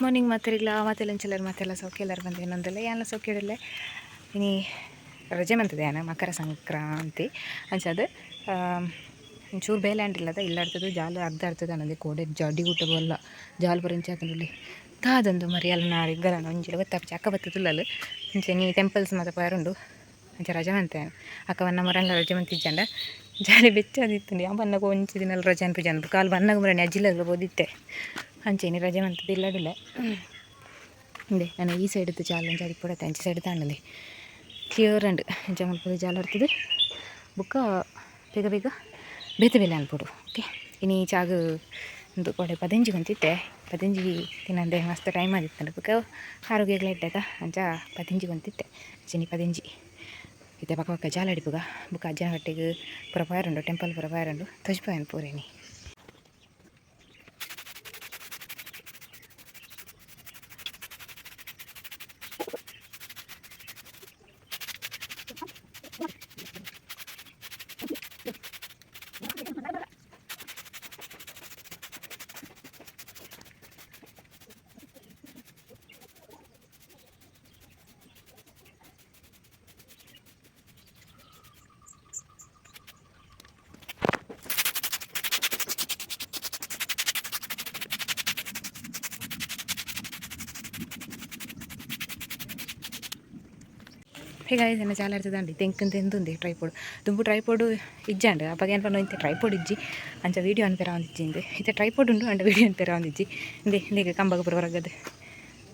Good morning ಮಾತಾರಿಲ್ಲ ಮಾತೆಲ್ಲ ಚಿಲ್ಲರ್ ಮಾತೆಲ್ಲ ಸೌಖ್ಯ ಎಲ್ಲರೂ ಬಂದು ಇನ್ನೊಂದೆಲ್ಲ ಸೌಖ್ಯ ಇನಿ ರಜೆ ಬಂತದೆ ಏನ ಮಕರ ಸಂಕ್ರಾಂತಿ. ಅಂಚದು ಒಂಚೂರು ಬೇಲೆ ಇಲ್ಲದ ಇಲ್ಲ ಇರ್ತದೆ ಜಾಲು ಅರ್ಧ ಇರ್ತದೆ ಅನ್ನೋದೇ ಕೋಡೆ ಜಡಿ ಊಟ ಬಲ್ಲ, ಜಾಲು ಬರಂಚ ಹಾಕೊಂಡ್ರಲ್ಲಿ ತಾದಂದು ಮರಿ ಅಲ್ಲ ನಾಳೆ ಗರನ ಒಂಜಿಲ ಅಕ್ಕ ಬತ್ತದಿಲ್ಲಲ್ಲ ಅಂಚೆ ನೀ ಟೆಂಪಲ್ಸ್ ಮತ್ತು ಪಾರುಂಡು. ಅಂಚೆ ರಜೆ ಬಂತೆ, ಅಕ್ಕ ಬನ್ನ ಮರಲ್ಲ ರಜೆ ಬಂತಿಜ್ಜಂಡ. ಜಾಲಿ ಬೆಚ್ಚದಿತ್ತು ಯಾವ ಬನ್ನಗ ಒಂಚು ದಿನ ರಜೆ ಅನ್ಪು ಜನ ಕಾಲು ಬನ್ನಗ ಮರಣಿ ಅಜ್ಜಿಲ್ಲ ಓದಿತ್ತೆ ಅಂಚೆನಿ ರಜೆ ಮಂತದ್ದು ಇಲ್ಲಡಿಲ್ಲ ಇದೆ ನಾನು ಈ ಸೈಡ್ ಚಾಲೆಂಜ್ ಅಡಿ ಕೂಡ ಅಂಚೆ ಸೈಡ್ ತಾಂಡಲಿ ಕ್ಲಿಯರ್ ಅಂಡ್ ಅಂಚೆ ಮಲ್ಪದ ಜಾಲ ಇರ್ತದೆ ಬುಕ್ಕ ಬೇಗ ಬೇಗ ಬೇತೆ ಬೇಲೆ ಅನ್ಪೋಡು ಓಕೆ ಇನ್ನು ಈ ಚಾಗ ಒಂದು ಕೊಡೆ ಪದಂಜಿ ಬಂತಿತ್ತೆ ಪದಂಜಿ ತಿನ್ನಂದೆ ಮಸ್ತ್ ಟೈಮ್ ಆದಿತ್ತು ಬುಕ್ಕ ಆರೋಗ್ಯಗಳ ಇಟ್ಟಾಗ ಅಂಚ ಪದಂಜಿ ಬಂತಿತ್ತೆ ಚಿನಿ ಪದಂಜಿ ಇತ್ತೆ ಪಕ್ಕ ಪಕ್ಕ ಜಾಲ ಅಡಿಪುಗ ಬುಕ್ಕ ಅಜ್ಜನ ಹೊಟ್ಟೆಗೆ ಪಾಯರುಂಡು ಟೆಂಪಲ್ ಪುರ ಪಾಯರುಂಡು ತಜ್ಪಾಯನ್ ಪೂರೇನಿ ಹೇಗಾಯ್ ಏನೋ ಚಾಲ ಇರ್ತದಂಡಿ ತೆಂಕಂತ ಎಂದುಂದೆ ಟ್ರೈಪೋಡ್ ದುಂಬು ಟ್ರೈಪೋಡು ಇಜ್ಜಂಡು ಆ ಬಗ್ಗೆ ಅನ್ಪಣ್ಣ ಇಂಥ ಟ್ರೈಪೋಡ್ ಇಜ್ಜಿ. ಅಂಚ ವೀಡಿಯೋ ಅನ್ಪೇರ ಒಂದಿಜ್ಜಿ ಇಂದೆ. ಇಂಥ ಟ್ರೈಪೋಡ್ ಉಂಡು ಅಂಡ ವೀಡಿಯೋ ಅನ್ಪೇರ ಒಂದಿಜ್ಜಿ. ಇಂದೆ, ಇಂದೀಗ ಕಂಬಗ ಬರೋರಗದ್ದು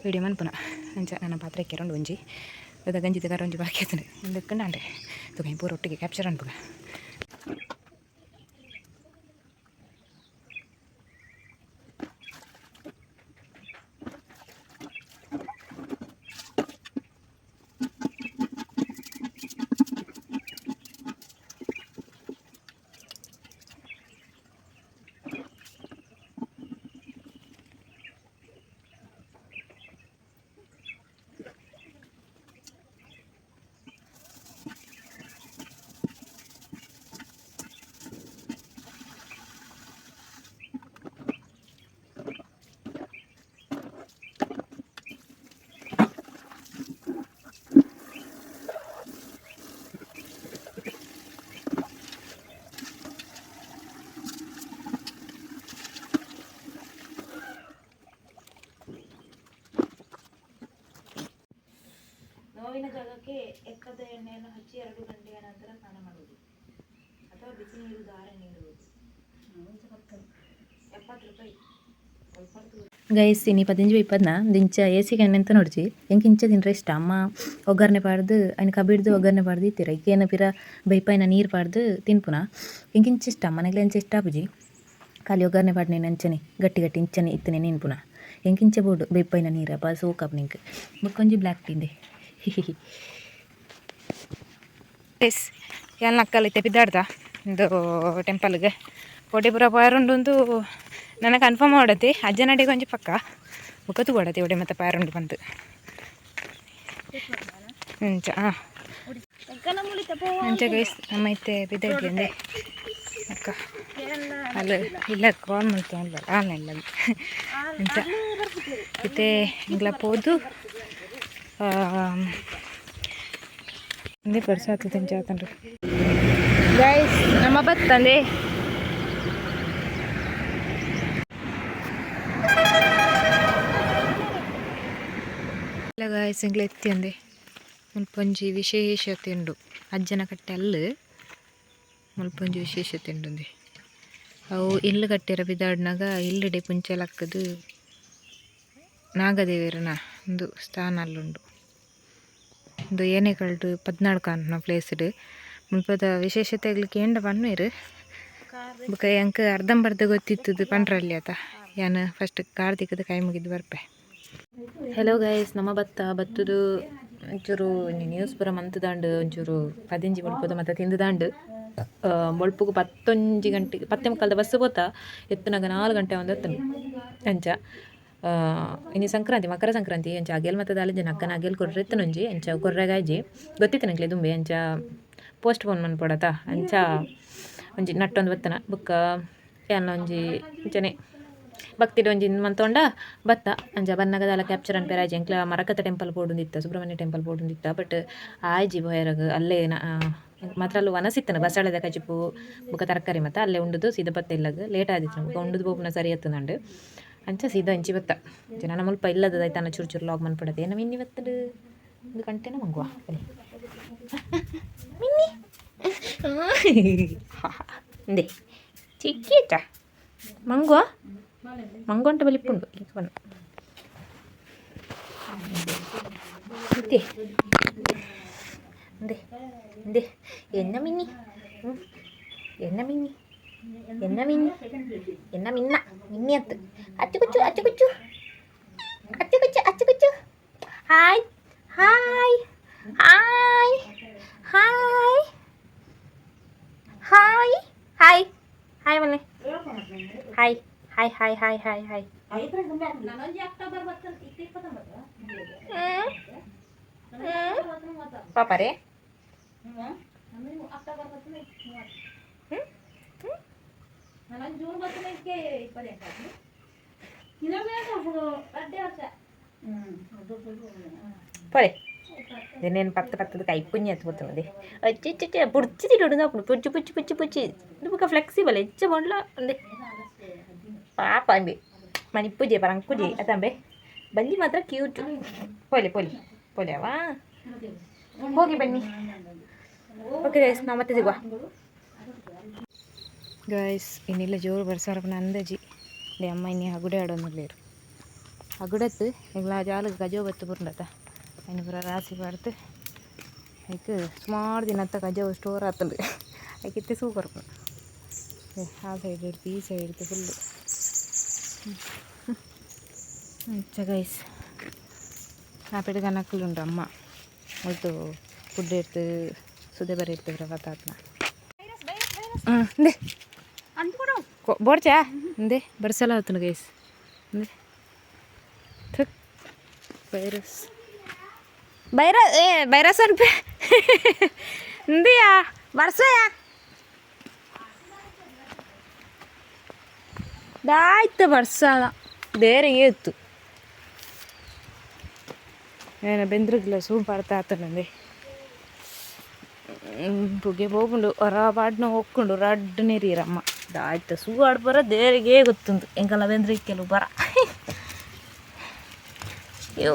ವೀಡಿಯೋ ಮನ್ಪುನ ಅಂಚ ನನ್ನ ಪಾತ್ರೆ ಕೆರೊಂಡು ಒಂಜಿ. ಅದ ಗಂಜಿ ತಗಾರ ಒಂಜಿ ಬಾಕಿ ಆತನೆ ಇಂದಕ್ಕಂಡು ಅಂಡೆ. ತುಂಬ ಇಂಪೂರ್ ಒಟ್ಟಿಗೆ ಕ್ಯಾಪ್ಚರ್ ಅನ್ಪುಗ. ಇಪ್ಪದನ ದಿಂಚ ಏಸಿಗೆ ಎಣ್ಣೆ ಅಂತ ನೋಡ್ಜಿ ಎಂಕ್ ಇಂಚ ತಿನ್ರೆ ಇಷ್ಟ? ಅಮ್ಮ ಒಗ್ಗರಣೆ ಪಾಡ್ದು, ಅಯ್ನ ಕಬಿಡ್ದು ಒಗ್ಗರಣೆ ಪಾಡ್ದು ಇತ್ತೀರ ಈಗೇನ ಪಿರ ಬೈಪಾಯಿನ ನೀರು ಪಾಡ್ದು ತಿನ್ಪುನ? ಎಂಕಿಂಚ ಇಷ್ಟ? ಮನೆಗೆ ಎಂಚ ಇಷ್ಟ ಆಪುಜಿ. ಖಾಲಿ ಒಗ್ಗರಣೆ ಪಾಡ್ನೆ ಅಂಚನೆ, ಗಟ್ಟಿ ಗಟ್ಟಿ ಇಂಚನೆ ಇತ್ತನೆ ನಿನ್ಪುನ. ಎಂಕ್ ಇಂಚ ಬೋಡು ಬೈಪಾಯಿನ ನೀರು? ಅಪ್ಪ ಸೋಕಪ್ ನಿಂಕ್ ಮುಕ್ಕೊಂಜಿ ಬ್ಲ್ಯಾಕ್ ಟೀಂದೆ. ಎಸ್ ಎಲ್ಲ ನಕ್ಕಲೈತೆ ಬಿದ್ದಾಡ್ದ ಒಂದು ಟೆಂಪಲ್ಗೆ. ಕೋಟೆಪುರ ಪಾಯರುಂಡು ನನಗೆ ಕನ್ಫರ್ಮ್ ಮಾಡತಿ ಅಜ್ಜನಡಿಗೆ ಒಂಜಿ ಪಕ್ಕ? ಮುಖತ್ತು ಕೊಡತ್ತೆ ಒಡೆ ಮತ್ತೆ ಪಾಯರುಂಡು ಬಂತು ಹಂಚ ಹಾಂ ಹಂಚ ಗೈಸ್ ನಮ್ಮ ಐತೆ ಬಿದ್ದೆ ಅಕ್ಕ, ಅಲ್ಲ, ಇಲ್ಲ ಕಾಲ್ ಮಾಡ್ತಾ ಇಲ್ಲ. ಆನ್ಲೈನ್ ಅಂಚ ಮತ್ತೆ ಇಂಗ್ಲ ಪೋದು. ಆ ಪರ್ಸ ಹತ್ತು ಜಾತನ್ರಿ ಗೈಸ್ ನಮ್ಮ ಬತ್ತಂದೆ. ಇಲ್ಲ ಗಾಯ್ಸ್ ಇಂಗ್ಲ ಎತ್ತಿ ಅಂದೆ. ಮುಲ್ಪೊಂಜಿ ವಿಶೇಷತೆ ಉಂಡು ಅಜ್ಜನ ಕಟ್ಟೆ ಅಲ್ಲ ಮುಲ್ಪೊಂಜಿ ವಿಶೇಷ ಉಂಡು ಅವು ಇಲ್ಲು ಕಟ್ಟಿರ ಬಿದಾಡ್ನಾಗ ಇಲ್ಲಡೆ ಪುಂಚಲಕ್ಕದು ನಾಗದೇವಿರನ ಒಂದು ಸ್ಥಾನ ಅಲ್ಲುಂಡು. ಒಂದು ಏನೇ ಕಳ್ದು ಪದ್ನಾಲ್ಕು ಅಂಟನ ಪ್ಲೇಸ್ಡ್ ಮುಲ್ಪದ ವಿಶೇಷತೆಗ್ಲಿಕ್ಕೆ ಎಂಡ ಬಣ್ಣೀರು ಬೊಕ ಎಂಕ್ ಅರ್ಧಂಬರ್ಧ ಗೊತ್ತಿತ್ತದು ಪಂಡ್ರಲ್ಲಿ ಆತ. ಯಾನು ಫಸ್ಟ್ ಕಾರ್ತಿಕದ ಕೈ ಮುಗಿದು ಬರ್ಪೆ. ಹೆಲೋ ಗೈಸ್ ನಮ್ಮ ಭತ್ತ ಭತ್ತದು ಒಂಚೂರು ನ್ಯೂಸ್ ಪುರ ಮಂತದಾಂಡು ಒಂಚೂರು ಪದಿಂಜಿ ಬೊಳ್ಪದ ಮತ್ತು ತಿಂದುದಾಂಡು ಬೊಳ್ಪುಗು ಪತ್ತೊಂಜಿ ಗಂಟೆಗೆ ಪತ್ತೆ ಮುಕ್ಕಾಲದ ಬಸ್ ಪೋತ ಎತ್ತನಾಗ ನಾಲ್ಕು ಗಂಟೆ ಒಂದು ಎತ್ತನು ಅಂಚ. ಇನ್ನು ಸಂಕ್ರಾಂತಿ, ಮಕರ ಸಂಕ್ರಾಂತಿ, ಅಂಚ ಅಗೆಲ್ ಮತ್ತು ದಾಲ ಜನ ಅಕ್ಕನ ಅಗೆಲ್ ಕೊಡ್ರೆ ಎತ್ತನೊಂಜಿ ಅಂಚ ಕೊರ್ರೆಗಾಯ್ಜಿ ಗೊತ್ತಿತ್ತು ನಂಗೆ ದುಂಬೆ ಅಂಚ ಪೋಸ್ಟ್ ಪೋನ್ ಮನ್ಪಡತ ಅಂಚ ಒಂಜಿ ನಟ್ಟೊಂದು ಬತ್ತನ, ಬೊಕ್ಕ ಯಾನ ಒಂಜಿ ಒಂಜಿ ಮಂತೊಂಡ ಬತ್ತ ಅಂಚ ಬನ್ನಗದಾಲ ಕ್ಯಾಪ್ಚರ್ ಅನ್ಪೇರ ಆಯ್ಜಿ ಎಂಕ್ಲ ಮರಕತ ಟೆಂಪಲ್ ಪೋಡುಂದಿತ್ತ ಸುಬ್ರಹ್ಮಣ್ಯ ಟೆಂಪಲ್ ಪೋಡುಂದಿತ್ತ ಬಟ್ ಆಯ್ಜಿ ಬೊಯರಗ್ ಅಲ್ಲೇ ಮಾತ್ರ ಅಲ್ಲಿ ವನಸಿತ್ತನ ಬಸಳೆದ ಕಚಿಪು ಬುಕ್ಕ ತರಕಾರಿ ಮತ್ತು, ಅಲ್ಲೇ ಉಂಡದು ಸೀದ ಬತ್ತ ಇಲ್ಲಗ ಲೇಟ್ ಆದಿತ್ತು ನಮಗೆ. ಉಂಡದು ಬೋಪುನ ಸರಿ ಎತ್ತುಂಡು ಅಂಚ ಸೀದಾ ಇಂಚಿ ಬತ್ತ ಜನ ಮುಲ್ಪ ಇಲ್ಲದ ಆಯ್ತಾನ ಚೂರು ಚೂರು ಲಾಗ್ ಮನ್ಪಡದೆ ಏನ ಮಿನ್ನಿ ಬತ್ತಡು ಒಂದು ಗಂಟೆನ ಮಂಗುವ? ಬರೀ ಮಿನ್ನಿ. ಮಂಗುವ? ಮಂಗು ಅಂತ ಬಲಿಪ್ಪುಂಡು ಈಗ ಬನ್ನು ಇಂದೆ ಇಂದೆ ಇಂದೆ ಎನ್ನ ಮಿನ್ನಿ ಹ್ಮ್. ಎನ್ನ ಮಿನ್ನಿ ಎನ್ನ ಮಿನ್ನಿ ಎನ್ನ ಮಿನ್ನ ಮಿನ್ನಿ ಅಂತ ಅಚ್ಚು ಕುಚ್ಚು ಅಚ್ಚು ಕುಚ್ಚು ಅಚ್ಚು ಕುಚ್ಚು ಅಚ್ಚು ಕುಚ್ಚು hi hi hi Hi hi hi hi hi ಪಾಪ ರೀ పోలే నేను పత్త పత్తదికి అయిపోయి ఎత్తుపోతున్నది వచ్చి పుడిచి తిరుగుతున్నప్పుడు పుచ్చి పుచ్చి పుచ్చి పుచ్చి. నువ్వు ఫ్లెక్సిబుల్ ఎచ్చ బొండ్లో ఉంది. ಪಾಪ ಅಂಬಿ ಮನಿ ಪೂಜೆ ಬರಂಗ ಪೂಜೆ, ಅದಂಬೆ. ಬಂದಿ ಮಾತ್ರ ಕ್ಯೂಟ್ ಪೊಲಿ, ಪೋಲಿ ಪೋಲಿ ಹೋಗಿ ಬನ್ನಿ. ಓಕೆ ಗೈಸ್ ನಾವು ಮತ್ತೆ ಸಿಗುವ. ಗೈಸ್ ಇನ್ನಿಲ್ಲ ಜೋರು ಬರ್ಸಾರಪ್ಪ ಅಂದಾಜಿ. ದೇ ಅಮ್ಮ, ಇನ್ನಿ ಹಗುಡೆ ಆಡೋന്നിಲ್ಲೇರು ಹಗುಡತ್ತು ಈಗಲ ಜಾಲ ಗಜೋ ಬತ್ತು ಬುರ್ಂಡತ ಇನ್ನು ಪುರ ರಾಸಿ ಪಾಡ್ತು. ಐಕ್ ಸುಮಾರು ದಿನ ಅತ್ತ ಗಜೋ ಸ್ಟೋರ್ ಆತಂಡು ಐಕಿತ್ತೆ ಸೂಪರ್. ಆ ಸೈಡ್ ಇಡ್ತು, ಈ ಸೈಡ್ ಇಡ್ತು ಫುಲ್ಲು ಅಂಚ ಗೈಸ್ ಆ ಪೆಟ್ಟು ಕನಕುಲುಂಡು ಅಮ್ಮ ಮುಲ್ತು ಫುಡ್ ಇಡ್ತು ಸುದೆ ಬರಿ ಇರ್ತಿದ್ರ ಬತ್ತಾತ್ನ ಹ್ಞೂ ದೇ ಕೊ- ಬೋಡ್ಚಾ ಅಂದೆ ಬರ್ಸಲ అవుతుంది ಗೈಸ್ ಅಂದೆ ಥಕ್ వైరస్ బైరా ఏ వైరస్ అనిపి ఉందియా వరుసయా ದಾಯ್ತು ಬರ್ಸಲ್ಲ ಬೇರೆ ಏತ್ತು ಏನ ಬೆಂದ್ರಿಗಿಲ್ಲ ಸೂಪರ್ ತಾತನಂದೆ ಪುಗೆ ಹೋಗುಂಡು ಹೊರ ಪಾಡ್ನ ಹೋಗ್ಕೊಂಡು ರಡ್ಡು ರಮ್ಮ ದಾಯ್ತು ಸೂ ಆಡ್ಬರ ದೇರಿಗೆ ದೇರೆಗೆ ಎಂಕಲ್ಲ ಬೆಂದ್ರಿಗೆ ಕೆಲವು ಬರ. ಅಯ್ಯೋ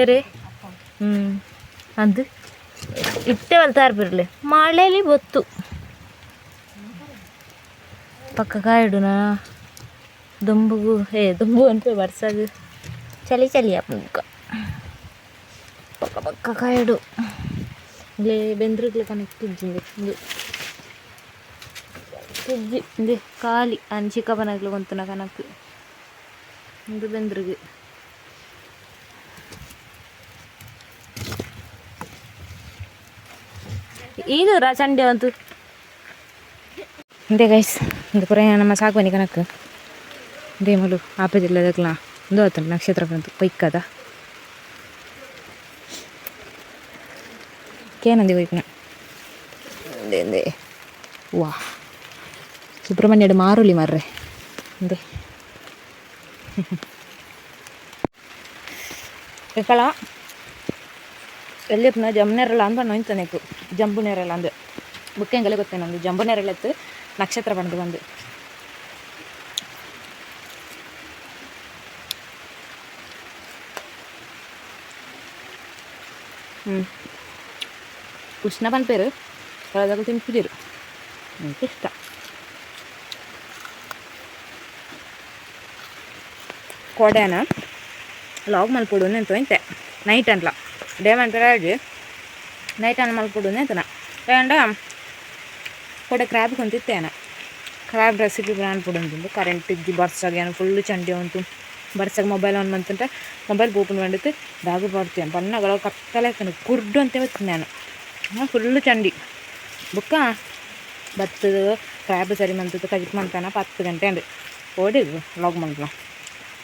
ಏರೇ? ಹ್ಞೂ ಅಂದು. ಇಟ್ಟೆ ಬಲ್ತಾ ಇರ್ಬಿರ್ಲಿ ಮಳೆಲಿ ಬತ್ತು. ಪಕ್ಕ ಕಾಯಿಡುನಾ ದುಂಬುಗು ಏ ದುಂಬು ಅಂತ ಬರ್ಸಾಗ ಚಳಿ ಚಳಿ ಅಪ್ಪ ಪಕ್ಕ ಪಕ್ಕ ಕಾಯಿಡು ಇಲ್ಲೇ ಬೆಂದ್ರಿಗ್ಲೆ ಕನಕ್ ತಿಜ್ಜಿಂದೆ ಇದು ತಿಜ್ಜಿ ಇಂದೆ ಖಾಲಿ ಅನ್ ಚಿಕ್ಕಪ್ಪನಾಗ್ಲು ಗೊಂತನ ಕನಕ್ ಇದು ಬೆಂದ್ರಿಗೆ ಇದು ರಾ ಸಂಡೆ ಅಂತು ಇಂದೆ ಗೈಸ್ ಇದು ಪುರ ನಮ್ಮ ಸಾಗುವನಿ ಕನಕ್ ಇಂದೇ ಮಲು ಆಪದಿಲ್ಲದಕ್ಲ ಒಂದು ಆತ ನಕ್ಷತ್ರ ಬಂತು ಪೈಕ್ಕದ ಕೇನಂದಿ ಹೋಯ್ಪನ ಇಂದೆ ಇಂದೆ ವಾ ಸುಬ್ರಹ್ಮಣ್ಯಡು ಮಾರುಲಿ ಮರ್ರೆ ಇಂದೆ ಎಕ್ಕಳ ಎಲ್ಲಿರ್ನ ಜಂಬನೇರಳ ಅಂತ ನೋಯ್ತು ನೆಕ್ಕು ಜಂಬು ನೇರಳ ಅಂದು ಬುಕ್ಕೆಂಗೆಲ್ಲ ಗೊತ್ತೇ ನಂದು ಜಂಬು ನೇರಳ ಎತ್ತು நட்சத்திர பணத்துக்கு வந்து కృష్ణ పని పేరు తర్వాత తినిపిరు నాకు ఇష్టం కోడాన లాగ్ మల్పొడు ఎంత ఇంతే నైట్ అంట్లా డే అంటారా నైట్ అని మల్పొడు ఎంత ఏంటంటే ಫೋಟೋ ಕ್ರ್ಯಾಬ್ ಹೊಂತಿತ್ತೇನ ಕ್ರ್ಯಾಬ್ ಡ್ರೆಸ್ಸಿಗೆ ಬ್ರ್ಯಾಂಡ್ ಪುಡ್ ಅಂತಿಂದು ಕರೆಂಟಿದ್ದು ಬರ್ಸಾಗ ಏನು ಫುಲ್ಲು ಚಂಡಿ ಉಂಟು ಬರ್ಸಾಗ ಮೊಬೈಲ್ ಆನ್ ಮಂತಂಟ ಮೊಬೈಲ್ ಓಪನ್ ಮಾಡಿತ್ತು ಬ್ಯಾಗು ಬರ್ತೀನಿ ಬಣ್ಣಗಳ ಕತ್ತಲೆ ಕುರ್ಡು ಅಂತ ನಾನು ಫುಲ್ಲು ಚಂಡಿ ಬುಕ್ಕ ಬತ್ತದು ಕ್ರ್ಯಾಬ್ ಸರಿ ಮಂತದ್ದು ಕಗಿಟ್ ಮಂತಾನ ಹತ್ತು ಗಂಟೆ ಅಂದು ಓಡಿದ್ರು ಲಾಗ್ ಮಂತ್ಲ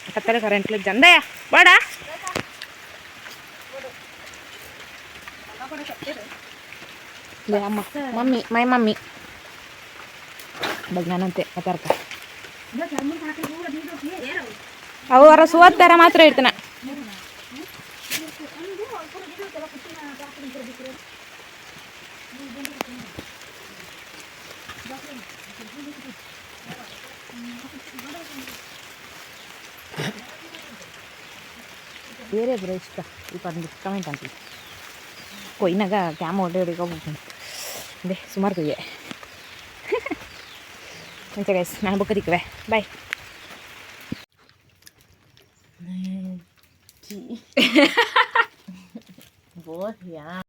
ಕತ್ತಲೆ ಕರೆಂಟ್ಲಿ ಜಂದಯ ಬೇಡ ಮಮ್ಮಿ ಮೈ ಮಮ್ಮಿ ಮೈ ಮಮ್ಮಿ ಬಗ್ನಾನಂತೆ ಮಾತಾಡ್ತ ಅವು ಅವರ ಸುವತ್ತರ ಮಾತ್ರ ಇಡ್ತಾನ ಬೇರೆ ಬರೋ ಇಷ್ಟ ಈ ಪಂದು ಕಮೆಂಟ್ ಅಂತ ಕೊಯ್ನಾಗ ಕ್ಯಾಮ್ ಹೊಡೆಯೋಡಿಗೆ ಹೋಗ್ಬೇಕು ಅದೇ ಸುಮಾರು ಕೊಯ್ಯೆ ಅಂಚೆ ಗೈಸ್ ನಾನು ಬುಕ್ಕ ಬಾಯ್ Bố thì à